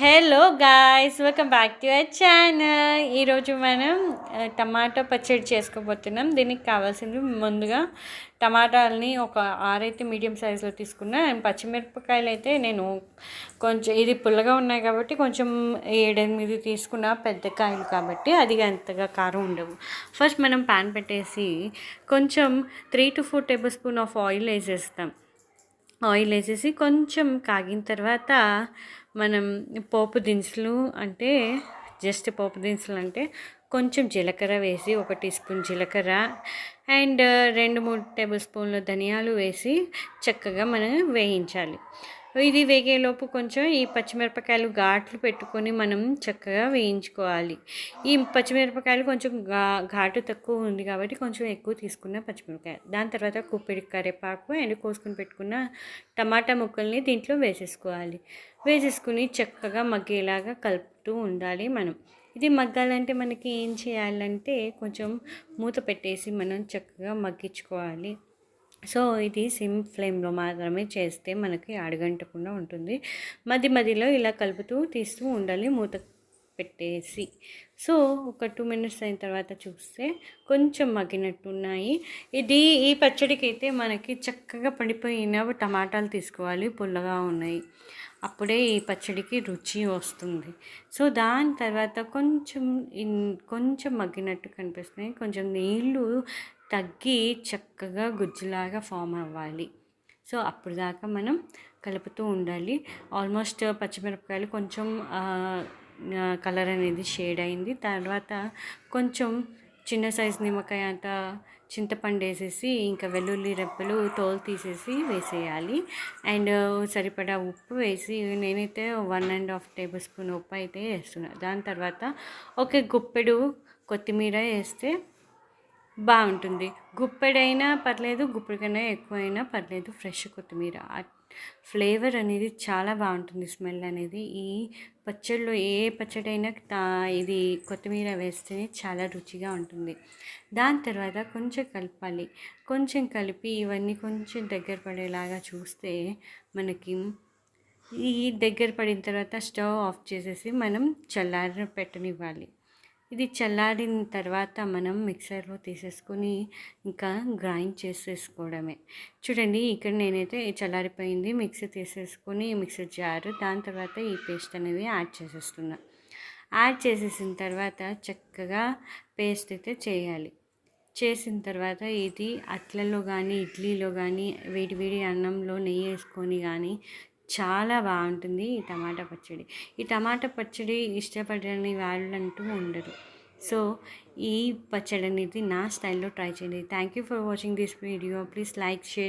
Hello guys welcome back to our channel ఈరోజు మనం టమాటా పచ్చడి చేసుకోబోతున్నాం. దీనికి కావాల్సింది ముందుగా టమాటాలని ఒక ఆరైతే మీడియం సైజులో తీసుకున్నా. అండ్ పచ్చిమిరపకాయలు అయితే నేను కొంచెం ఇది పుల్లగా ఉన్నాయి కాబట్టి కొంచెం ఏడెనిమిది తీసుకున్న. పెద్ద కాయలు కాబట్టి అది అంతగా కారం ఉండవు. ఫస్ట్ మనం పాన్ పెట్టేసి కొంచెం three to four tablespoon of oil వేసేస్తాం. ఆయిల్ వేసేసి కొంచెం కాగిన తర్వాత మనం పోపు దినుసులు అంటే జస్ట్ పోపు దినుసులు అంటే కొంచెం జీలకర్ర వేసి ఒక టీ స్పూన్ జీలకర్ర అండ్ రెండు మూడు టేబుల్ స్పూన్లు ధనియాలు వేసి చక్కగా మనం వేయించాలి. ఇది వేగేలోపు కొంచెం ఈ పచ్చిమిరపకాయలు ఘాట్లు పెట్టుకొని మనం చక్కగా వేయించుకోవాలి. ఈ పచ్చిమిరపకాయలు కొంచెం ఘా ఘాటు తక్కువ ఉంది కాబట్టి కొంచెం ఎక్కువ తీసుకున్న పచ్చిమిరపకాయ. దాని తర్వాత కుప్పిడి కరివేపాకు అండ్ కోసుకుని పెట్టుకున్న టమాటా ముక్కల్ని దీంట్లో వేసేసుకోవాలి. వేసేసుకుని చక్కగా మగ్గేలాగా కలుపుతూ ఉండాలి మనం. ఇది మగ్గాలంటే మనకి ఏం చేయాలంటే కొంచెం మూత పెట్టేసి మనం చక్కగా మగ్గించుకోవాలి. సో ఇది సిమ్ ఫ్లేమ్లో మాత్రమే చేస్తే మనకి అడగంటకుండా ఉంటుంది. మధ్య మధ్యలో ఇలా కలుపుతూ తీస్తూ ఉండాలి. మూత పెట్టేసి. సో ఒక టూ మినిట్స్ అయిన తర్వాత చూస్తే కొంచెం మగ్గినట్టు ఉన్నాయి ఇది ఈ పచ్చడికి అయితే మనకి చక్కగా పడిపోయిన టమాటాలు తీసుకోవాలి పుల్లగా ఉన్నాయి. అప్పుడే ఈ పచ్చడికి రుచి వస్తుంది. సో దాని తర్వాత కొంచెం కొంచెం మగ్గినట్టు కనిపిస్తున్నాయి. కొంచెం నీళ్ళు తగ్గి చక్కగా గుజ్జులాగా ఫామ్ అవ్వాలి. సో అప్పుడు దాకా మనం కలుపుతూ ఉండాలి. ఆల్మోస్ట్ పచ్చిమిరపకాయలు కొంచెం కలర్ అనేది షేడ్ అయింది. తర్వాత కొంచెం చిన్న సైజ్ నిమ్మకాయ అంత చింతపండు వేసేసి ఇంకా వెల్లుల్లి రెప్పలు తోలు తీసేసి వేసేయాలి. అండ్ సరిపడా ఉప్పు వేసి నేనైతే one and half tablespoon ఉప్పు అయితే వేస్తున్నాను దాని తర్వాత ఒక గుప్పెడు కొత్తిమీర వేస్తే బాగుంటుంది. గుప్పెడైనా పర్లేదు గుప్పెడు కన్నా ఎక్కువైనా పర్లేదు ఫ్రెష్ కొత్తిమీర. ఫ్లేవర్ అనేది చాలా బాగుంటుంది స్మెల్ అనేది. ఈ పచ్చడిలో ఏ పచ్చడైనా ఇది కొత్తిమీర వేస్తేనే చాలా రుచిగా ఉంటుంది. దాని తర్వాత కొంచెం కలపాలి. కొంచెం కలిపి ఇవన్నీ కొంచెం దగ్గర పడేలాగా చూస్తే మనకి ఈ దగ్గర పడిన తర్వాత స్టవ్ ఆఫ్ చేసేసి మనం చల్లారి పెట్టనివ్వాలి ఇది చల్లారిన తర్వాత మనం మిక్సర్లో తీసేసుకొని ఇంకా గ్రైండ్ చేసేసుకోవడమే. చూడండి ఇక్కడ నేనైతే చల్లారిపోయింది. మిక్సీ తీసేసుకొని మిక్సర్ జారు దాని తర్వాత ఈ పేస్ట్ అనేది యాడ్ చేసేస్తున్నా. యాడ్ చేసేసిన తర్వాత చక్కగా పేస్ట్ అయితే చేయాలి. చేసిన తర్వాత ఇది అట్లలో కానీ ఇడ్లీలో కానీ వేడి వేడి అన్నంలో నెయ్యి వేసుకొని కానీ చాలా బాగుంటుంది ఈ టమాటా పచ్చడి. ఈ టమాటా పచ్చడి ఇష్టపడని వాళ్ళు అంటూ ఉండరు. సో ఈ పచ్చడి అనేది నా స్టైల్లో ట్రై చేయండి. Thank you for watching this video please like share